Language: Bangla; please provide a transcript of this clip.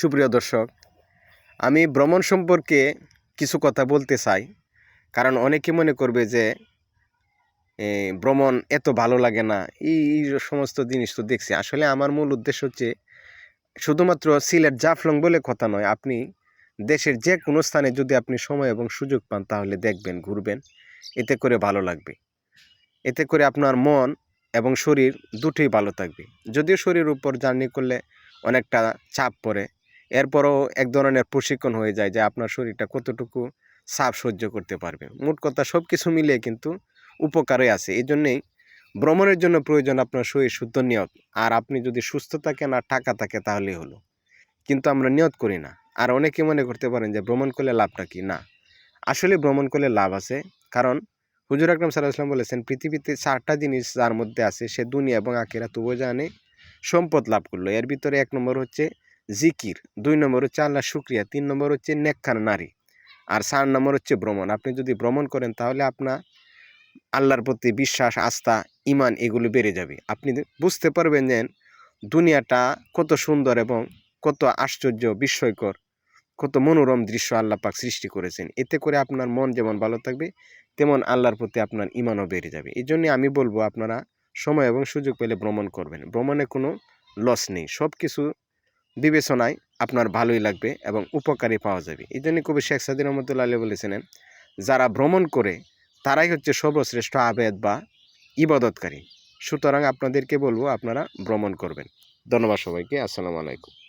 সুপ্রিয় দর্শক, আমি ভ্রমণ সম্পর্কে কিছু কথা বলতে চাই। কারণ অনেকে মনে করবে যে ভ্রমণ এত ভালো লাগে না, এই এই সমস্ত জিনিস তো দেখছি। আসলে আমার মূল উদ্দেশ্য হচ্ছে, শুধুমাত্র সিলেট জাফলং বলে কথা নয়, আপনি দেশের যে কোনো স্থানে যদি আপনি সময় এবং সুযোগ পান, তাহলে দেখবেন, ঘুরবেন। এতে করে ভালো লাগবে। এতে করে আপনার মন এবং শরীর দুটোই ভালো থাকবে। যদিও শরীরের উপর জার্নি করলে অনেকটা চাপ পড়ে এরপরও এক ধরনের প্রশিক্ষণ হয়ে যায় যে আপনার শরীরটা কতটুকু চাপ সহ্য করতে পারবে। মোট কথা সব কিছু মিলিয়ে কিন্তু উপকারে আছে। এই জন্যেই ভ্রমণের জন্য প্রয়োজন আপনার শরীর শুদ্ধ নিয়ত। আর আপনি যদি সুস্থ থাকেন আর টাকা থাকে তাহলেই হলো। কিন্তু আমরা নিয়ত করি না। আর অনেকে মনে করতে পারেন যে ভ্রমণ করলে লাভটা কি? না। আসলে ভ্রমণ করলে লাভ আছে। কারণ হুজুর আকরম সাল্লাহ আসলাম বলেছেন, পৃথিবীতে চারটা জিনিস যার মধ্যে আছে, সে দুনিয়া এবং আখেরা তবু জানে সম্পদ লাভ করল। এর ভিতরে এক নম্বর হচ্ছে জিকির, দুই নম্বর হচ্ছে আল্লাহ শুক্রিয়া, তিন নম্বর হচ্ছে নেকখান নারী, আর চার নম্বর হচ্ছে ভ্রমণ। আপনি যদি ভ্রমণ করেন তাহলে আপনার আল্লাহর প্রতি বিশ্বাস, আস্থা ইমান এগুলো বেড়ে যাবে। আপনি বুঝতে পারবেন যে দুনিয়াটা কত সুন্দর এবং কত আশ্চর্য, বিস্ময়কর, কত মনোরম দৃশ্য আল্লাহ পাক সৃষ্টি করেছেন। এতে করে আপনার মন যেমন ভালো থাকবে, তেমন আল্লাহর প্রতি আপনার ইমানও বেড়ে যাবে। এই জন্যে আমি বলব আপনারা সময় এবং সুযোগ পেলে ভ্রমণ করবেন। ভ্রমণে কোনো লস নেই। সব কিছু বিবেচনায় আপনার ভালোই লাগবে এবং উপকারী পাওয়া যাবে। এই জন্য কবি শেখ সাদি রহমতুল্লাহ আলী বলেছিলেন যারা ভ্রমণ করে, তারাই হচ্ছে সর্বশ্রেষ্ঠ আবেদ বা ইবাদতকারী। সুতরাং আপনাদেরকে বলব, আপনারা ভ্রমণ করবেন। ধন্যবাদ সবাইকে, আসসালামু আলাইকুম।